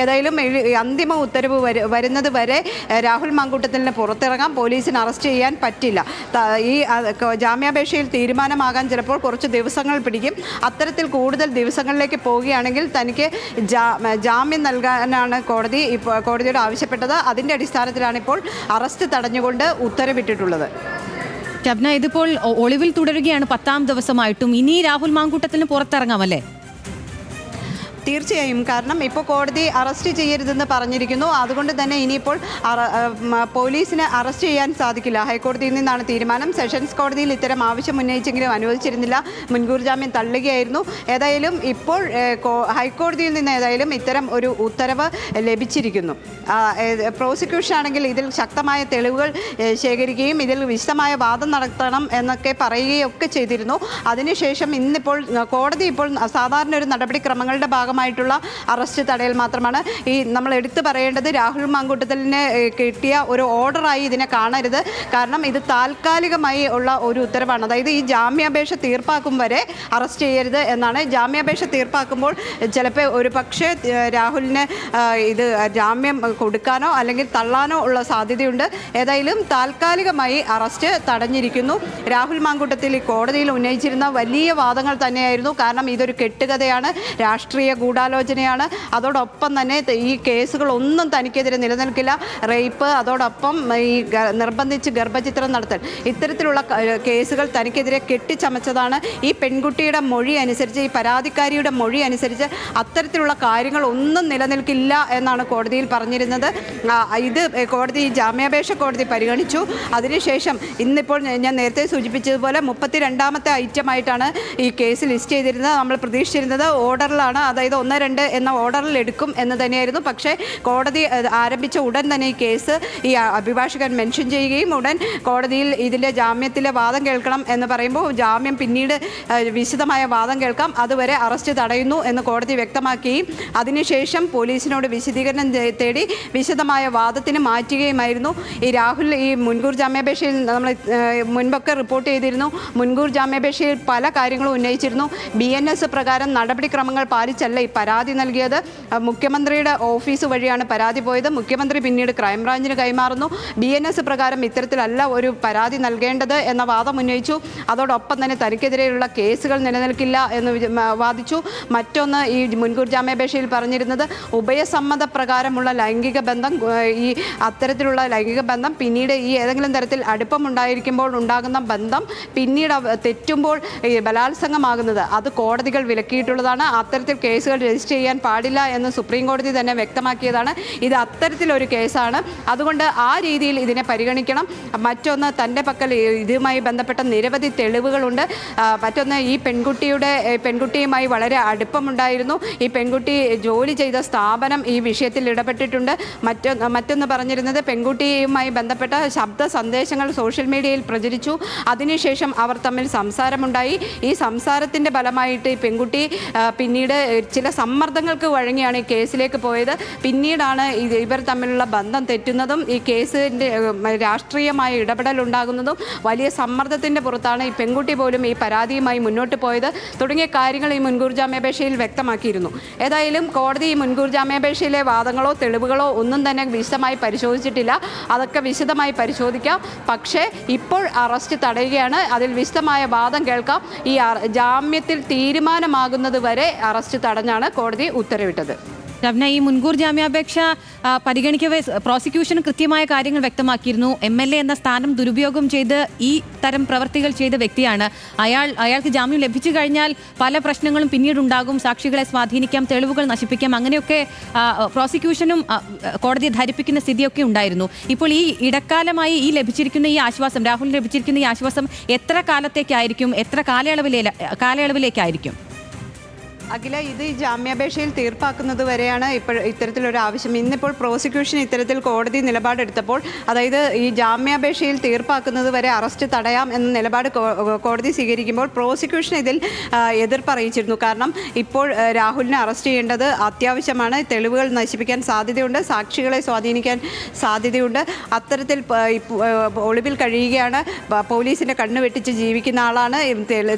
ഏതായാലും അന്തിമ ഉത്തരവ് വരുന്നത് വരെ രാഹുൽ മാങ്കൂട്ടത്തിന് പുറത്തിറങ്ങാം. പോലീസിന് അറസ്റ്റ് ചെയ്യാൻ പറ്റില്ല. ഈ ജാമ്യാപേക്ഷയിൽ തീരുമാനമാകാൻ ചിലപ്പോൾ കുറച്ച് ദിവസങ്ങൾ പിടിക്കും. അത്തരത്തിൽ കൂടുതൽ ദിവസങ്ങളിലേക്ക് പോവുകയാണെങ്കിൽ തനിക്ക് ജാമ്യം നൽകാനാണ് കോടതി ഇപ്പോൾ കോടതിയോട് ആവശ്യപ്പെട്ടത്. അതിന്റെ അടിസ്ഥാനത്തിലാണ് ഇപ്പോൾ അറസ്റ്റ് തടഞ്ഞുകൊണ്ട് ഉത്തരവിട്ടിട്ടുള്ളത്. ഷബ്ന ഇതിപ്പോൾ ഒളിവിൽ തുടരുകയാണ് പത്താം ദിവസമായിട്ടും. ഇനി രാഹുൽ മാങ്കൂട്ടത്തിന് പുറത്തിറങ്ങാമല്ലേ തീർച്ചയായും. കാരണം ഇപ്പോൾ കോടതി അറസ്റ്റ് ചെയ്യരുതെന്ന് പറഞ്ഞിരിക്കുന്നു. അതുകൊണ്ട് തന്നെ ഇനിയിപ്പോൾ പോലീസിന് അറസ്റ്റ് ചെയ്യാൻ സാധിക്കില്ല. ഹൈക്കോടതിയിൽ നിന്നാണ് തീരുമാനം. സെഷൻസ് കോടതിയിൽ ഇത്തരം ആവശ്യം ഉന്നയിച്ചെങ്കിലും അനുവദിച്ചിരുന്നില്ല. മുൻകൂർ ജാമ്യം തള്ളുകയായിരുന്നു. ഏതായാലും ഇപ്പോൾ ഹൈക്കോടതിയിൽ നിന്ന് ഏതായാലും ഇത്തരം ഒരു ഉത്തരവ് ലഭിച്ചിരിക്കുന്നു. പ്രോസിക്യൂഷൻ ആണെങ്കിൽ ഇതിൽ ശക്തമായ തെളിവുകൾ ശേഖരിക്കുകയും ഇതിൽ വിശദമായ വാദം നടത്തണം എന്നൊക്കെ പറയുകയൊക്കെ ചെയ്തിരുന്നു. അതിനുശേഷം ഇന്നിപ്പോൾ കോടതി ഇപ്പോൾ സാധാരണ ഒരു നടപടിക്രമങ്ങളുടെ ഭാഗമായിട്ടുള്ള അറസ്റ്റ് തടയൽ മാത്രമാണ്. ഈ നമ്മൾ എടുത്തു പറയേണ്ടത് രാഹുൽ മാങ്കൂട്ടത്തലിന് കിട്ടിയ ഒരു ഓർഡറായി ഇതിനെ കാണരുത്. കാരണം ഇത് താൽക്കാലികമായി ഉള്ള ഒരു ഉത്തരവാണ്. അതായത് ഈ ജാമ്യാപേക്ഷ തീർപ്പാക്കും വരെ അറസ്റ്റ് ചെയ്യരുത് എന്നാണ്. ജാമ്യാപേക്ഷ തീർപ്പാക്കുമ്പോൾ ചിലപ്പോൾ ഒരു പക്ഷേ രാഹുലിന് ഇത് ജാമ്യം കൊടുക്കാനോ അല്ലെങ്കിൽ തള്ളാനോ ഉള്ള സാധ്യതയുണ്ട്. ഏതായാലും താൽക്കാലികമായി അറസ്റ്റ് തടഞ്ഞിരിക്കുന്നു. രാഹുൽ മാങ്കൂട്ടത്തിൽ കോടതിയിൽ ഉന്നയിച്ചിരുന്ന വലിയ വാദങ്ങൾ തന്നെയായിരുന്നു. കാരണം ഇതൊരു കെട്ടുകഥയാണ്. രാഷ്ട്രീയ ഗൂഢാലോചനയാണ്. അതോടൊപ്പം തന്നെ ഈ കേസുകളൊന്നും തനിക്കെതിരെ നിലനിൽക്കില്ല. റേപ്പ് അതോടൊപ്പം ഈ നിർബന്ധിച്ച് ഗർഭചിത്രം നടത്തൽ. ഇത്തരത്തിലുള്ള കേസുകൾ തനിക്കെതിരെ കെട്ടിച്ചമച്ചതാണ്. ഈ പെൺകുട്ടിയുടെ മൊഴി അനുസരിച്ച് ഈ പരാതിക്കാരിയുടെ മൊഴി അനുസരിച്ച് അത്തരത്തിലുള്ള കാര്യങ്ങൾ ഒന്നും നിലനിൽക്കില്ല എന്നാണ് കോടതിയിൽ പറഞ്ഞിരുന്നത്. ഇത് കോടതി ജാമ്യാപേക്ഷ കോടതി പരിഗണിച്ചു. അതിനുശേഷം ഇന്നിപ്പോൾ ഞാൻ- നേരത്തെ സൂചിപ്പിച്ചതുപോലെ മുപ്പത്തി രണ്ടാമത്തെ ഐറ്റമായിട്ടാണ് ഈ കേസ് ലിസ്റ്റ് ചെയ്തിരുന്നത്. നമ്മൾ പ്രതീക്ഷിച്ചിരുന്നത് ഓർഡറിലാണ്. അതായത് ഒന്ന് രണ്ട് എന്ന ഓർഡറിൽ എടുക്കും എന്ന് തന്നെയായിരുന്നു. പക്ഷേ കോടതി ആരംഭിച്ച ഉടൻ തന്നെ ഈ കേസ് ഈ അഭിഭാഷകൻ മെൻഷൻ ചെയ്യുകയും ഉടൻ കോടതിയിൽ ഇതിന്റെ ജാമ്യത്തിലെ വാദം കേൾക്കണം എന്ന് പറയുമ്പോൾ ജാമ്യം പിന്നീട് വിശദമായ വാദം കേൾക്കാം. അതുവരെ അറസ്റ്റ് തടയുന്നു എന്ന് കോടതി വ്യക്തമാക്കുകയും അതിനുശേഷം പോലീസിനോട് വിശദീകരണം തേടി വിശദമായ വാദത്തിന് മാറ്റുകയുമായിരുന്നു. ഈ രാഹുൽ ഈ മുൻകൂർ ജാമ്യാപേക്ഷയിൽ നമ്മൾ മുൻപൊക്കെ റിപ്പോർട്ട് ചെയ്തിരുന്നു. മുൻകൂർ ജാമ്യാപേക്ഷയിൽ പല കാര്യങ്ങളും ഉന്നയിച്ചിരുന്നു. ബി എൻ എസ് പ്രകാരം നടപടിക്രമങ്ങൾ പാലിച്ചല്ല ഈ പരാതി നൽകിയത്. മുഖ്യമന്ത്രിയുടെ ഓഫീസ് വഴിയാണ് പരാതി പോയത്. മുഖ്യമന്ത്രി പിന്നീട് ക്രൈംബ്രാഞ്ചിന് കൈമാറുന്നു. ബി എൻ എസ് പ്രകാരം ഇത്തരത്തിലല്ല ഒരു പരാതി നൽകേണ്ടത് എന്ന വാദം ഉന്നയിച്ചു. അതോടൊപ്പം തന്നെ തനിക്കെതിരെയുള്ള കേസുകൾ നിലനിൽക്കില്ല എന്ന് വാദിച്ചു. മറ്റൊന്ന് ഈ മുൻകൂർ ജാമ്യാപേക്ഷയിൽ പറഞ്ഞിരുന്നത് ഉഭയസമ്മത പ്രകാരമുള്ള ലൈംഗിക ബന്ധം ഈ അത്തരത്തിലുള്ള ലൈംഗിക ബന്ധം പിന്നീട് ഈ ഏതെങ്കിലും തരത്തിൽ അടുപ്പമുണ്ടായിരിക്കുമ്പോൾ ഉണ്ടാകുന്ന ബന്ധം പിന്നീട് തെറ്റുമ്പോൾ ബലാത്സംഗമാകുന്നത്. അത് കോടതികൾ വിലക്കിയിട്ടുള്ളതാണ്. അത്തരത്തിൽ കേസുകൾ രജിസ്റ്റർ ചെയ്യാൻ പാടില്ല എന്ന് സുപ്രീം കോടതി തന്നെ വ്യക്തമാക്കിയതാണ്. ഇത് അത്തരത്തിലൊരു കേസാണ്. അതുകൊണ്ട് ആ രീതിയിൽ ഇതിനെ പരിഗണിക്കണം. മറ്റൊന്ന് തന്റെ പക്കൽ ഇതുമായി ബന്ധപ്പെട്ട നിരവധി തെളിവുകളുണ്ട്. മറ്റൊന്ന് ഈ പെൺകുട്ടിയുടെ പെൺകുട്ടിയുമായി വളരെ അടുപ്പമുണ്ടായിരുന്നു. ഈ പെൺകുട്ടി ജോലി ചെയ്ത സ്ഥാപനം ഈ വിഷയത്തിൽ ഇടപെട്ടിട്ടുണ്ട്. മറ്റൊന്ന് മറ്റൊന്ന് പറഞ്ഞിരുന്നത് പെൺകുട്ടിയുമായി ബന്ധപ്പെട്ട ശബ്ദ സന്ദേശങ്ങൾ സോഷ്യൽ മീഡിയയിൽ പ്രചരിച്ചു. അതിനുശേഷം അവർ തമ്മിൽ സംസാരമുണ്ടായി. ഈ സംസാരത്തിന്റെ ഫലമായിട്ട് ഈ പെൺകുട്ടി പിന്നീട് ചില സമ്മർദ്ദങ്ങൾക്ക് വഴങ്ങിയാണ് ഈ കേസിലേക്ക് പോയത്. പിന്നീടാണ് ഇവർ തമ്മിലുള്ള ബന്ധം തെറ്റുന്നതും ഈ കേസിന്റെ രാഷ്ട്രീയമായ ഇടപെടൽ ഉണ്ടാകുന്നതും വലിയ സമ്മർദ്ദത്തിന്റെ പുറത്താണ് ഈ പെൺകുട്ടി പോലും ഈ പരാതിയുമായി മുന്നോട്ട് പോയത്. തുടങ്ങിയ കാര്യങ്ങൾ ഈ മുൻകൂർ ജാമ്യാപേക്ഷയിൽ വ്യക്തമാക്കിയിരുന്നു. ഏതായാലും കോടതി ഈ മുൻകൂർ ജാമ്യാപേക്ഷയിലെ വാദങ്ങളോ തെളിവുകളോ ഒന്നും തന്നെ വിശദമായി പരിശോധിച്ചിട്ടില്ല. അതൊക്കെ വിശദമായി പരിശോധിക്കാം. പക്ഷേ ഇപ്പോൾ അറസ്റ്റ് തടയുകയാണ്. അതിൽ വിശദമായ വാദം കേൾക്കാം. ഈ ജാമ്യത്തിൽ തീരുമാനമാകുന്നത് വരെ അറസ്റ്റ് തടഞ്ഞാണ് കോടതി ഉത്തരവിട്ടത്. ശബ്ന ഈ മുൻകൂർ ജാമ്യാപേക്ഷ പരിഗണിക്കവേ പ്രോസിക്യൂഷൻ കൃത്യമായ കാര്യങ്ങൾ വ്യക്തമാക്കിയിരുന്നു. എം എൽ എ എന്ന സ്ഥാനം ദുരുപയോഗം ചെയ്ത് ഈ തരം പ്രവർത്തികൾ ചെയ്ത വ്യക്തിയാണ്. അയാൾ അയാൾക്ക് ജാമ്യം ലഭിച്ചു കഴിഞ്ഞാൽ പല പ്രശ്നങ്ങളും പിന്നീടുണ്ടാകും. സാക്ഷികളെ സ്വാധീനിക്കാം തെളിവുകൾ നശിപ്പിക്കാം അങ്ങനെയൊക്കെ പ്രോസിക്യൂഷനും കോടതി ധരിപ്പിക്കുന്ന സ്ഥിതിയൊക്കെ ഉണ്ടായിരുന്നു. ഇപ്പോൾ ഈ ഇടക്കാലമായി ഈ ലഭിച്ചിരിക്കുന്ന ഈ ആശ്വാസം രാഹുലിന് ലഭിച്ചിരിക്കുന്ന ഈ ആശ്വാസം എത്ര കാലത്തേക്കായിരിക്കും? എത്ര കാലയളവിലേ കാലയളവിലേക്കായിരിക്കും? അഖില ഇത് ഈ ജാമ്യാപേക്ഷയിൽ തീർപ്പാക്കുന്നത് വരെയാണ് ഇപ്പോൾ ഇത്തരത്തിലൊരു ആവശ്യം. ഇന്നിപ്പോൾ പ്രോസിക്യൂഷൻ ഇത്തരത്തിൽ കോടതി നിലപാടെടുത്തപ്പോൾ അതായത് ഈ ജാമ്യാപേക്ഷയിൽ തീർപ്പാക്കുന്നത് വരെ അറസ്റ്റ് തടയാം എന്ന നിലപാട് കോടതി സ്വീകരിക്കുമ്പോൾ പ്രോസിക്യൂഷൻ ഇതിൽ എതിർപ്പറിയിച്ചിരുന്നു. കാരണം ഇപ്പോൾ രാഹുലിനെ അറസ്റ്റ് ചെയ്യേണ്ടത് അത്യാവശ്യമാണ്. തെളിവുകൾ നശിപ്പിക്കാൻ സാധ്യതയുണ്ട്. സാക്ഷികളെ സ്വാധീനിക്കാൻ സാധ്യതയുണ്ട്. അത്തരത്തിൽ ഒളിവിൽ കഴിയുകയാണ്. പോലീസിന്റെ കണ്ണ് വെട്ടിച്ച് ജീവിക്കുന്ന ആളാണ്.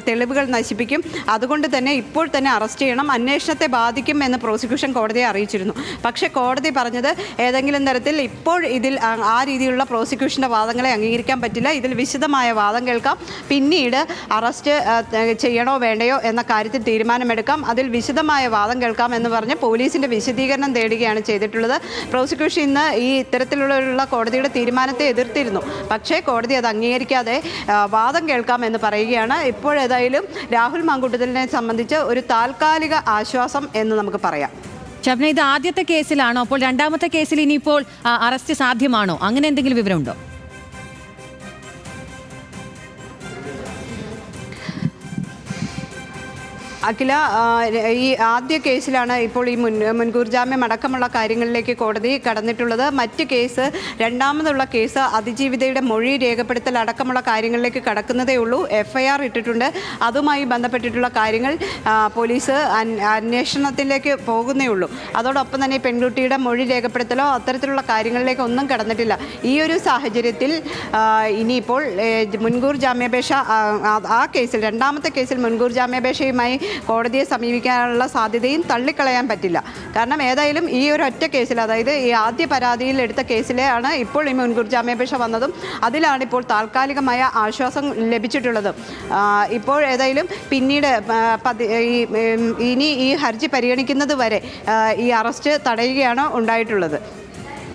തെളിവുകൾ നശിപ്പിക്കും. അതുകൊണ്ട് തന്നെ ഇപ്പോൾ തന്നെ അറസ്റ്റ് ചെയ്യണം അന്വേഷണത്തെ ബാധിക്കും എന്ന് പ്രോസിക്യൂഷൻ കോടതിയെ അറിയിച്ചിരുന്നു. പക്ഷേ കോടതി പറഞ്ഞത് ഏതെങ്കിലും തരത്തിൽ ഇപ്പോൾ ഇതിൽ ആ- രീതിയിലുള്ള പ്രോസിക്യൂഷന്റെ വാദങ്ങളെ അംഗീകരിക്കാൻ പറ്റില്ല. ഇതിൽ വിശദമായ വാദം കേൾക്കാം. പിന്നീട് അറസ്റ്റ് ചെയ്യണോ വേണ്ടയോ എന്ന കാര്യത്തിൽ തീരുമാനമെടുക്കാം. അതിൽ വിശദമായ വാദം കേൾക്കാം എന്ന് പറഞ്ഞ് പോലീസിന്റെ വിശദീകരണം തേടുകയാണ് ചെയ്തിട്ടുള്ളത്. പ്രോസിക്യൂഷൻ ഇന്ന് ഈ ഇത്തരത്തിലുള്ള കോടതിയുടെ തീരുമാനത്തെ എതിർത്തിരുന്നു. പക്ഷേ കോടതി അത് അംഗീകരിക്കാതെ വാദം കേൾക്കാം എന്ന് പറയുകയാണ്. ഇപ്പോഴേതായാലും രാഹുൽ മാങ്കൂട്ടത്തിനെ സംബന്ധിച്ച് ഒരു താൽക്കാലിക ആശ്വാസം എന്ന് നമുക്ക് പറയാം. ഷബ്ന ഇത് ആദ്യത്തെ കേസിലാണോ? അപ്പോൾ രണ്ടാമത്തെ കേസിൽ ഇനിയിപ്പോൾ അറസ്റ്റ് സാധ്യമാണോ? അങ്ങനെ എന്തെങ്കിലും വിവരമുണ്ടോ? അഖില ഈ ആദ്യ കേസിലാണ് ഇപ്പോൾ ഈ മുൻ മുൻകൂർ ജാമ്യം അടക്കമുള്ള കാര്യങ്ങളിലേക്ക് കോടതി കടന്നിട്ടുള്ളത്. മറ്റ് കേസ് രണ്ടാമതുള്ള കേസ് അതിജീവിതയുടെ മൊഴി രേഖപ്പെടുത്തൽ അടക്കമുള്ള കാര്യങ്ങളിലേക്ക് കടക്കുന്നതേ ഉള്ളൂ. എഫ് ഐ ആർ ഇട്ടിട്ടുണ്ട്. അതുമായി ബന്ധപ്പെട്ടിട്ടുള്ള കാര്യങ്ങൾ പോലീസ് അന്വേഷണത്തിലേക്ക് പോകുന്നേ ഉള്ളൂ. അതോടൊപ്പം തന്നെ പെൺകുട്ടിയുടെ മൊഴി രേഖപ്പെടുത്തലോ അത്തരത്തിലുള്ള കാര്യങ്ങളിലേക്ക് ഒന്നും കടന്നിട്ടില്ല. ഈ ഒരു സാഹചര്യത്തിൽ ഇനിയിപ്പോൾ മുൻകൂർ ജാമ്യാപേക്ഷ ആ കേസിൽ രണ്ടാമത്തെ കേസിൽ മുൻകൂർ ജാമ്യാപേക്ഷയുമായി കോടതിയെ സമീപിക്കാനുള്ള സാധ്യതയും തള്ളിക്കളയാൻ പറ്റില്ല. കാരണം ഏതായാലും ഈ ഒരു ഒറ്റ കേസിൽ അതായത് ഈ ആദ്യ പരാതിയിൽ എടുത്ത കേസിലാണ് ഇപ്പോൾ ഈ മുൻകൂർ ജാമ്യാപേക്ഷ വന്നതും. അതിലാണ് ഇപ്പോൾ താൽക്കാലികമായ ആശ്വാസം ലഭിച്ചിട്ടുള്ളത്. ഇപ്പോൾ ഏതായാലും പിന്നീട് ഇനി ഈ ഹർജി പരിഗണിക്കുന്നത് വരെ ഈ അറസ്റ്റ് തടയുകയാണ് ഉണ്ടായിട്ടുള്ളത്.